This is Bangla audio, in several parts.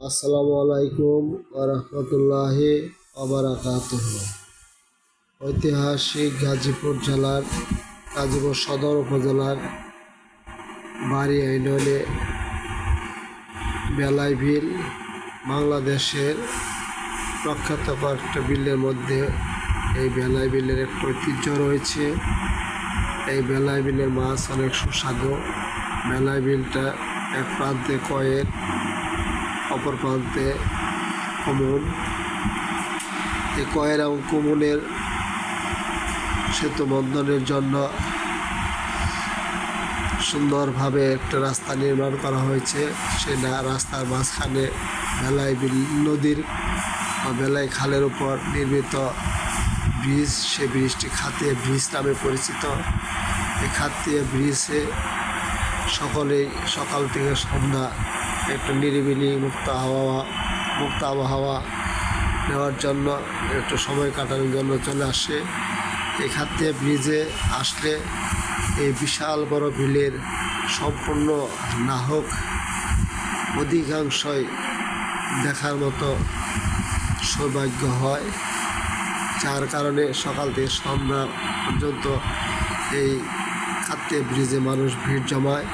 আসসালামু আলাইকুম রহমতুল্লাহি আবরাকাত ঐতিহাসিক গাজীপুর জেলার গাজীপুর সদর উপজেলার বাড়ি আইনলে বেলাই বিল বাংলাদেশের প্রখ্যাত কয়েকটা বিলের মধ্যে এই বেলাই বিলের একটা ঐতিহ্য রয়েছে। এই বেলাই বিলের মাছ অনেক সুস্বাদু। বেলাই বিলটা এক প্রান্তে কয়ের অপর প্রান্তে কমন। এই কয়ের এবং কমনের সেতু বন্ধনের জন্য সুন্দরভাবে একটা রাস্তা নির্মাণ করা হয়েছে। সে রাস্তার মাঝখানে বেলায় বিল, নদীর বা বেলায় খালের উপর নির্মিত ব্রিজ, সে ব্রিজটি খাতিয়ে ব্রিজ নামে পরিচিত। এই খাতিয়ে ব্রিজে সকলেই সকাল থেকে সন্ধ্যা একটু নিরিবিলি মুক্ত হাওয়া মুক্ত আবহাওয়া নেওয়ার জন্য, একটু সময় কাটানোর জন্য চলে আসে। এই খাতিয়ে ব্রিজে আসলে এই বিশাল বড় বিলের সম্পূর্ণ না হোক অধিকাংশই দেখার মতো সৌভাগ্য হয়, যার কারণে সকাল থেকে সন্ধ্যা পর্যন্ত এই খাদ্যে ব্রিজে মানুষ ভিড় জমায়।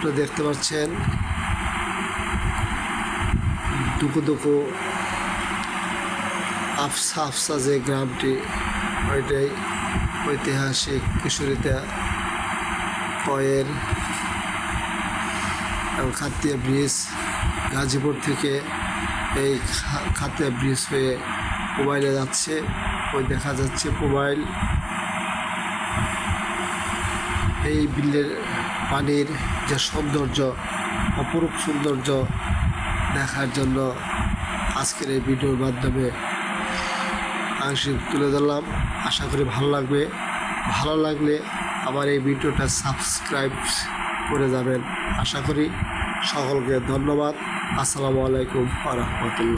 আপনারা দেখতে পাচ্ছেন। দুকু দুকু আফসা আফসা যে গ্রামটি, ওইটাই ঐতিহাসিক কিশোরীতে কয়ের এবং খাতিয়া ব্রিজ, গাজীপুর থেকে এই খাতিয়া ব্রিজ হয়ে মোবাইলে যাচ্ছে। ওই দেখা যাচ্ছে মোবাইল এই বিলের পানির যে সৌন্দর্য, অপরূপ সৌন্দর্য দেখার জন্য আজকের এই ভিডিওর মাধ্যমে আংশিক তুলে ধরলাম। আশা করি ভালো লাগবে। ভালো লাগলে আমার এই ভিডিওটা সাবস্ক্রাইব করে যাবেন। আশা করি সকলকে ধন্যবাদ। আসসালামু আলাইকুম আ রহমতুল্লাহ।